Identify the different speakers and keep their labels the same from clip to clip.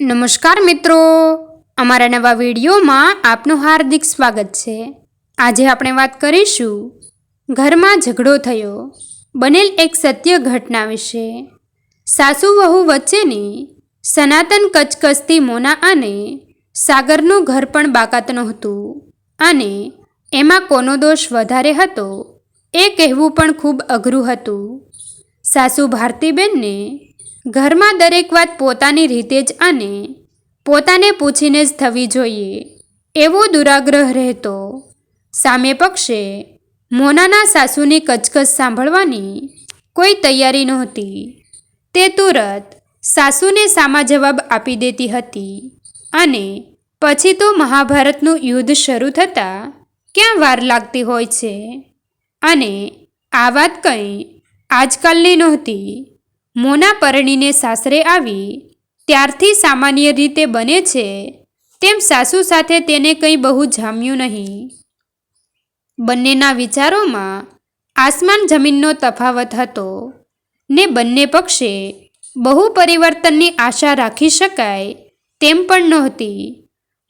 Speaker 1: નમસ્કાર મિત્રો. અમારા નવા વિડીયોમાં આપનું હાર્દિક સ્વાગત છે. આજે આપણે વાત કરીશું ઘરમાં ઝઘડો થયો, બનેલ એક સત્ય ઘટના વિશે. સાસુ વહુ વચ્ચેની સનાતન કચકચતી મોના અને સાગરનું ઘર પણ બાકાતનું હતું અને એમાં કોનો દોષ વધારે હતો એ કહેવું પણ ખૂબ અઘરું હતું. સાસુ ભારતીબેનને ઘરમાં દરેક વાત પોતાની રીતે જ અને પોતાને પૂછીને જ થવી જોઈએ, એવો દુરાગ્રહ રહેતો. સામે પક્ષે મોનાના સાસુની કચકચ સાંભળવાની કોઈ તૈયારી નહોતી. તે તુરત સાસુને સામા જવાબ આપી દેતી હતી અને પછી તો મહાભારતનું યુદ્ધ શરૂ થતાં ક્યાં વાર લાગતી હોય છે? અને આ વાત કંઈ આજકાલની નહોતી. મોના પરણીને સાસરે આવી. ત્યારથી સામાન્ય રીતે બને છે. તેમ સાસુ સાથે તેને કંઈ બહુ જામ્યું નહીં. બંનેના વિચારોમાં આસમાન જમીનનો તફાવત હતો ને બંને પક્ષે બહુ પરિવર્તનની આશા રાખી શકાય તેમ પણ નહોતી.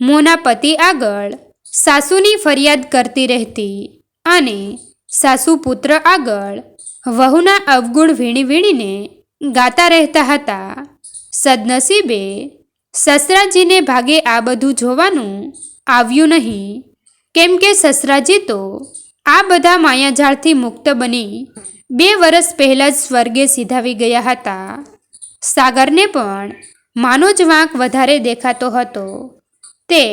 Speaker 1: મોના પતિ આગળ સાસુની ફરિયાદ કરતી રહેતી અને સાસુ પુત્ર આગળ વહુના અવગુણ વીણી વીણીને ગાતા રહેતા હતા. સદનસીબે સસરાજીને ભાગે આ બધું જોવાનું આવ્યું નહીં. કેમ કે સસરાજી તો આ બધા માયાજાળથી મુક્ત બની બે વર્ષ પહેલાં જ સ્વર્ગે સીધાવી ગયા હતા. સાગરને પણ માનો જ વાંક વધારે દેખાતો હતો. તે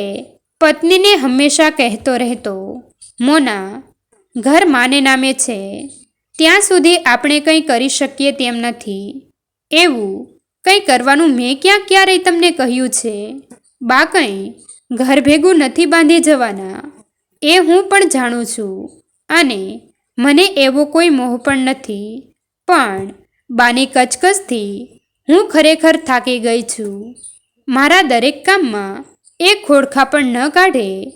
Speaker 1: પત્નીને હંમેશા કહેતો રહેતો, મોના, ઘર માને નામે છે. ત્યાં સુધી આપણે કંઈ કરી શકીએ તેમ નથી. એવું કંઈ કરવાનું મેં ક્યાં ક્યારેય તમને કહ્યું છે? બા કંઈ ઘર ભેગું નથી બાંધી જવાના. એ હું પણ જાણું છું. અને મને એવો કોઈ મોહ પણ નથી. પણ બાની કચકચથી હું ખરેખર થાકી ગઈ છું. મારા દરેક કામમાં એક ખોડખા પણ ન કાઢે.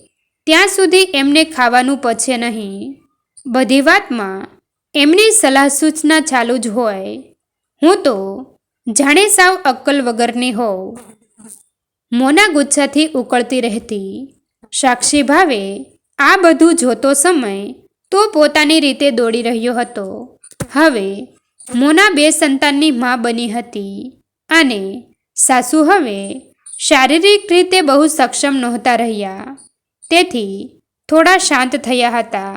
Speaker 1: ત્યાં સુધી એમને ખાવાનું પછે નહીં. બધી વાતમાં એમની સલાહ સૂચના ચાલુ જ હોય. હું તો જાણે સાવ અક્કલ વગરની હોઉં. મોના ગુચ્છાથી ઉકળતી રહેતી. સાક્ષી ભાવે આ બધું જોતો સમય તો પોતાની રીતે દોડી રહ્યો હતો. હવે મોના બે સંતાનની મા બની હતી અને સાસુ હવે શારીરિક રીતે બહુ સક્ષમ નહોતા રહ્યા. તેથી થોડા શાંત થયા હતા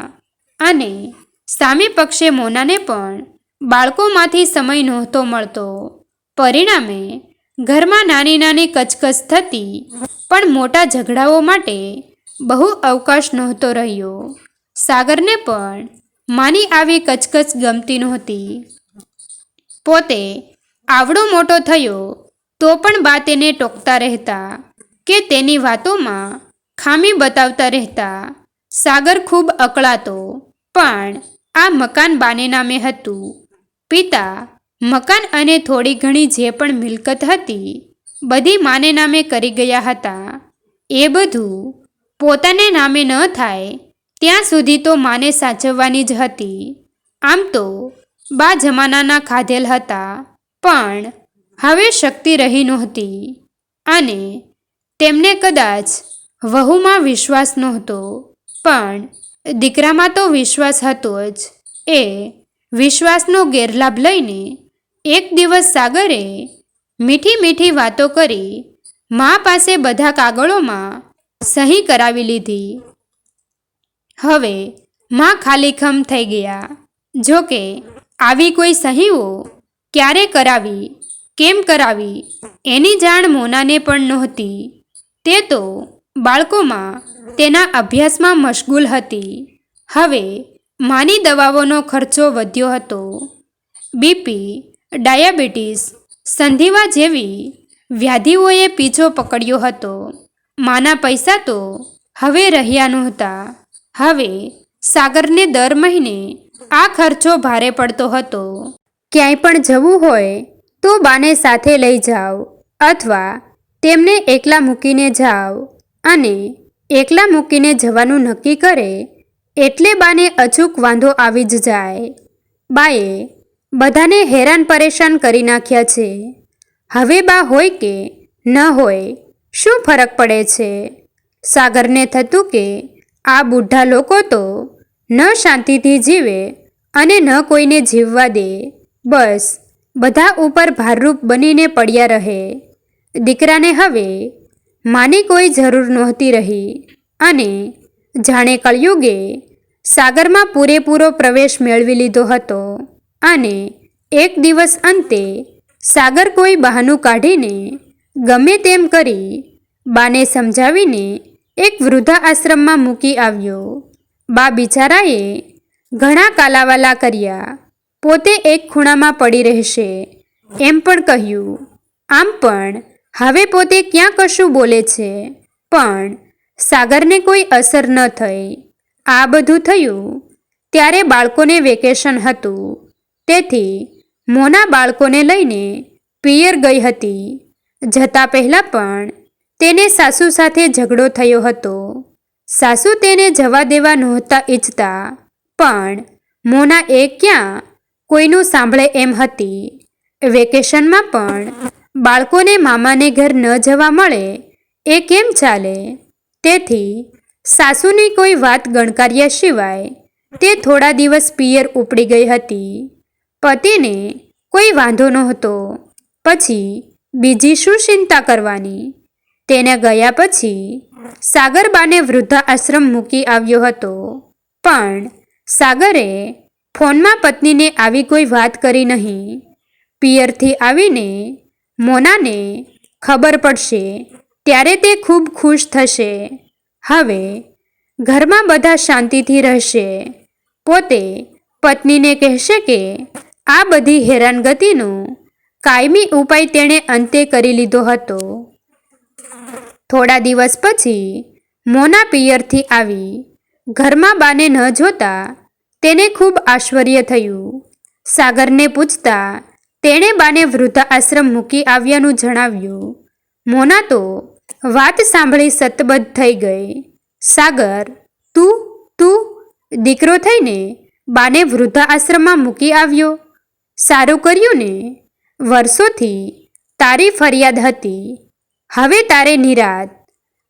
Speaker 1: અને સામે પક્ષે મોનાને પણ બાળકોમાંથી સમય નહોતો મળતો. પરિણામે ઘરમાં નાની નાની કચકચ થતી પણ મોટા ઝઘડાઓ માટે બહુ અવકાશ નહોતો રહ્યો. સાગરને પણ માની આવી કચકચ ગમતી નહોતી. પોતે આવડો મોટો થયો તો પણ બા તેને ટોકતા રહેતા કે તેની વાતોમાં ખામી બતાવતા રહેતા. સાગર ખૂબ અકળાતો પણ આ મકાન બાને નામે હતું. પિતા, મકાન અને થોડી ઘણી જે પણ મિલકત હતી, બધી માને નામે કરી ગયા હતા. એ બધું પોતાને નામે ન થાય, ત્યાં સુધી તો માને સાચવવાની જ હતી. આમ તો બા જમાનાના ખાધેલ હતા, પણ હવે શક્તિ રહી નહોતી. અને તેમને કદાચ વહુમાં વિશ્વાસ નહોતો, પણ દીકરામાં તો વિશ્વાસ હતો જ. એ વિશ્વાસનો ગેરલાભ લઈને એક દિવસ સાગરે મીઠી મીઠી વાતો કરી મા પાસે બધા કાગળોમાં સહી કરાવી લીધી. હવે માં ખાલીખમ થઈ ગયા. જોકે આવી કોઈ સહીઓ ક્યારે કરાવી, કેમ કરાવી એની જાણ મોનાને પણ નહોતી. તે તો બાળકોમાં તેના અભ્યાસમાં મશગુલ હતી. હવે માની દવાઓનો ખર્ચો વધ્યો હતો. બીપી, ડાયાબિટીસ, સંધિવા જેવી વ્યાધિઓએ પીછો પકડ્યો હતો. માના પૈસા તો હવે રહ્યા નહોતા. હવે સાગરને દર મહિને આ ખર્ચો ભારે પડતો હતો. ક્યાંય પણ જવું હોય તો બાને સાથે લઈ જાઓ અથવા તેમને એકલા મૂકીને જાઓ અને એકલા મૂકીને જવાનું નક્કી કરે, એટલે બાને અચૂક વાંધો આવી જ જાય. બાએ બધાને હેરાન પરેશાન કરી નાખ્યા છે. હવે બા હોય કે ન હોય, શું ફરક પડે છે? સાગરને થતું કે આ બુઢા લોકો તો ન શાંતિથી જીવે અને ન કોઈને જીવવા દે, બસ બધા ઉપર ભારરૂપ બનીને પડ્યા રહે. દીકરાને હવે માની કોઈ જરૂર નહોતી રહી. અને જાણે કળયુગે સાગરમાં પૂરેપૂરો પ્રવેશ મેળવી લીધો હતો. અને એક દિવસ અંતે સાગર કોઈ બહાનું કાઢીને ગમે તેમ કરી બાને સમજાવીને એક વૃદ્ધા આશ્રમમાં મૂકી આવ્યો. બા બિચારાએ ઘણા કાલાવાલા કર્યા. પોતે એક ખૂણામાં પડી રહેશે. એમ પણ કહ્યું. આમ પણ હવે પોતે ક્યાં કશું બોલે છે? પણ સાગરને કોઈ અસર ન થઈ. આ બધું થયું ત્યારે બાળકોને વેકેશન હતું. તેથી મોના બાળકોને લઈને પિયર ગઈ હતી. જતા પહેલાં પણ તેને સાસુ સાથે ઝઘડો થયો હતો. સાસુ તેને જવા દેવા નહોતા ઈચ્છતા, પણ મોના એ ક્યાં કોઈનું સાંભળે એમ હતી. વેકેશનમાં પણ બાળકોને મામાને ઘર ન જવા મળે, એ કેમ ચાલે? તેથી સાસુની કોઈ વાત ગણકાર્યા સિવાય તે થોડા દિવસ પિયર ઉપડી ગઈ હતી. પતિને કોઈ વાંધો નહોતો. પછી બીજી શું ચિંતા કરવાની? તેને ગયા પછી સાગરબાને વૃદ્ધા આશ્રમ મૂકી આવ્યો હતો. પણ સાગરે ફોનમાં પત્નીને આવી કોઈ વાત કરી નહીં. પિયરથી આવીને મોનાને ખબર પડશે, ત્યારે તે ખૂબ ખુશ થશે. હવે, ઘરમાં બધા શાંતિથી રહેશે. પોતે પત્નીને કહેશે કે, આ બધી હેરાનગતિનો કાયમી ઉપાય તેણે અંતે કરી લીધો હતો. થોડા દિવસ પછી, મોના પિયરથી આવી. ઘરમાં બાને ન જોતા તેને ખૂબ આશ્ચર્ય થયું. સાગરને પૂછતા તેણે બાને વૃદ્ધાશ્રમ મૂકી આવ્યાનું જણાવ્યું, મોના તો વાત સાંભળી સતબદ્ધ થઈ ગઈ. સાગર, તું તું, દીકરો થઈને બાને વૃદ્ધાશ્રમમાં મૂકી આવ્યો. સારું કર્યું ને? વર્ષોથી તારી ફરિયાદ હતી. હવે તારે નિરાત.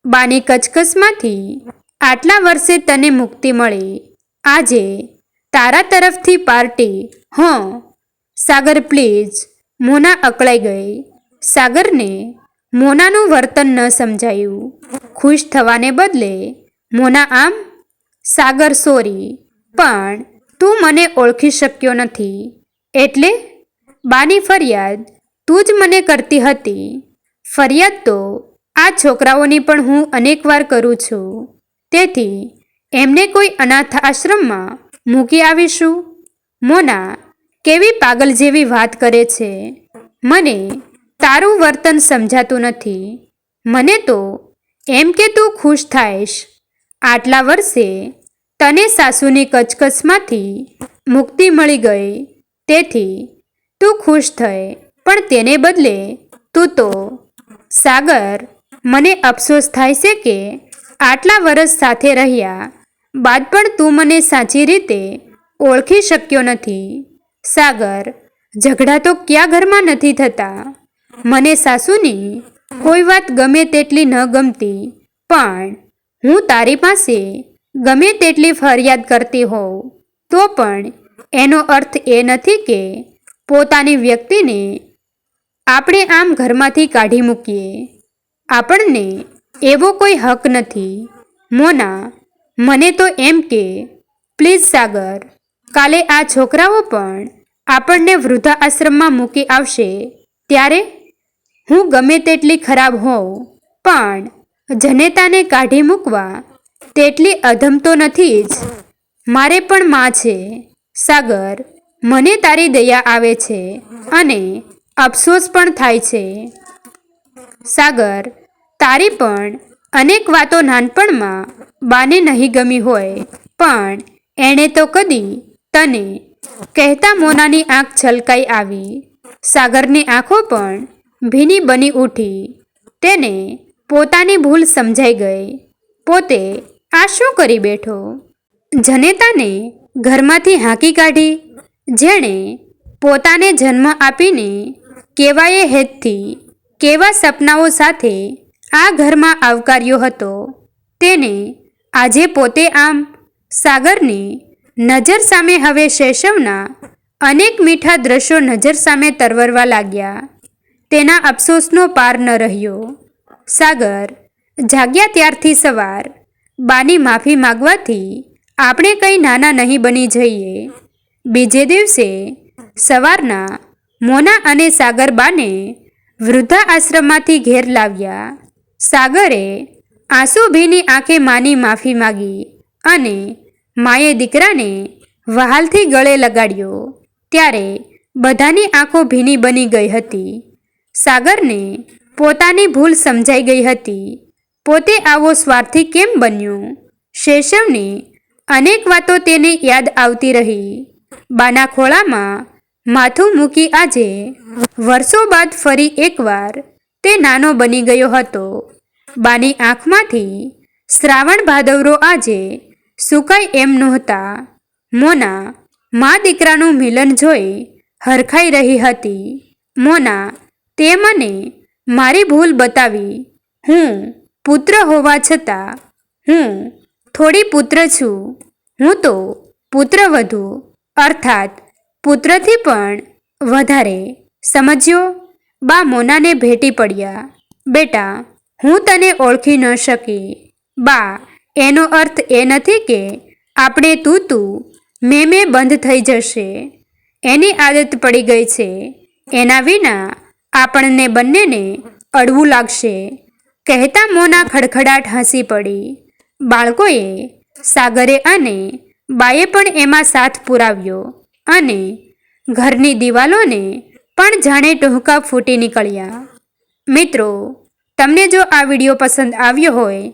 Speaker 1: બાની કચકસમાંથી આટલા વર્ષે તને મુક્તિ મળી. આજે તારા તરફથી પાર્ટી. હં સાગર પ્લીઝ મોના અકળાઈ ગઈ. સાગરને મોનાનું વર્તન ન સમજાયું. ખુશ થવાને બદલે, મોના આમ, સાગર સોરી પણ તું મને ઓળખી શક્યો નથી. એટલે બાની ફરિયાદ તું જ મને કરતી હતી. ફરિયાદ તો આ છોકરાઓની પણ હું અનેકવાર કરું છું. તેથી એમને કોઈ અનાથ આશ્રમમાં મૂકી આવીશું? મોના કેવી પાગલ જેવી વાત કરે છે? મને તારું વર્તન સમજાતું નથી. મને તો એમ કે તું ખુશ થાઈશ આટલા વર્ષે તને સાસુની કચકચમાંથી મુક્તિ મળી ગઈ. તેથી તું ખુશ થઈ પણ તેને બદલે તું તો સાગર, મને અફસોસ થાય છે કે આટલા વર્ષ સાથે રહ્યા બાદ પણ તું મને સાચી રીતે ઓળખી શક્યો નથી. સાગર, ઝઘડા તો ક્યાં ઘરમાં નથી થતા? મને સાસુની કોઈ વાત ગમે તેટલી ન ગમતી, પણ હું તારી પાસે ગમે તેટલી ફરિયાદ કરતી હોઉં, તો પણ એનો અર્થ એ નથી કે પોતાની વ્યક્તિને આપણે આમ ઘરમાંથી કાઢી મૂકીએ. આપણને એવો કોઈ હક નથી. મોના, મને તો એમ કે, પ્લીઝ સાગર કાલે આ છોકરાઓ પણ આપણને વૃદ્ધા આશ્રમમાં મૂકી આવશે. ત્યારે હું ગમે તેટલી ખરાબ હોઉં, પણ જનેતાને કાઢી મૂકવા તેટલી અધમ તો નથી જ. મારે પણ માં છે. સાગર, મને તારી દયા આવે છે અને અફસોસ પણ થાય છે. સાગર, તારી પણ અનેક વાતો નાનપણમાં બાને નહીં ગમી હોય, પણ એણે તો કદી તને કહેતા મોનાની આંખ છલકાઈ આવી. સાગરની આંખો પણ ભીની બની ઉઠી. તેને પોતાની ભૂલ સમજાઈ ગઈ. પોતે આ શું કરી બેઠો? જનેતાને ઘરમાંથી હાંકી કાઢી, જેણે પોતાને જન્મ આપીને કેવાયે હેતથી કેવા સપનાઓ સાથે આ ઘરમાં આવકાર્યો હતો. તેને આજે પોતે આમ સાગરની નજર સામે હવે શૈશવના અનેક મીઠા દ્રશ્યો નજર સામે તરવરવા લાગ્યા. તેના અફસોસનો પાર ન રહ્યો. સાગર, જાગ્યા ત્યારથી સવાર. બાની માફી માગવાથી આપણે કંઈ નાના નહીં બની જઈએ. બીજે દિવસે સવારના મોના અને સાગર બાને વૃદ્ધા આશ્રમમાંથી ઘેર લાવ્યા. સાગરે આંસુ ભીની આંખે માની માફી માગી અને માએ દીકરાને વહાલથી ગળે લગાડ્યો. ત્યારે બધાની આંખો ભીની બની ગઈ હતી. સાગરને પોતાની ભૂલ સમજાઈ ગઈ હતી. પોતે આવો સ્વાર્થી કેમ બન્યો? શેષવની અનેક વાતો તેને યાદ આવતી રહી. બાના ખોળામાં માથું મૂકી આજે વર્ષો બાદ ફરી એકવાર તે નાનો બની ગયો હતો. બાની આંખમાંથી શ્રાવણ ભાદવરો આજે સુકાય એમ નહોતા? મોના, મા દીકરાનું મિલન જોઈ હરખાઈ રહી હતી. મોના, તે મને મારી ભૂલ બતાવી. હું પુત્ર હોવા છતાં હું થોડી પુત્ર છું. હું તો પુત્ર વધુ, અર્થાત પુત્રથી પણ વધારે. સમજ્યો? બા મોનાને ભેટી પડ્યા. બેટા, હું તને ઓળખી ન શકી. બા એનો અર્થ એ નથી કે આપણે તું તું, મેં મેં બંધ થઈ જશે. એની આદત પડી ગઈ છે. એના વિના આપણને બંનેને અડવું લાગશે. કહેતા મોના ખડખડાટ હસી પડી. બાળકોએ સાગરે અને બાએ પણ એમાં સાથ પુરાવ્યો અને ઘરની દિવાલોને પણ જાણે ટૂંકા ફૂટી નીકળ્યા. મિત્રો, તમને જો આ વીડિયો પસંદ આવ્યો હોય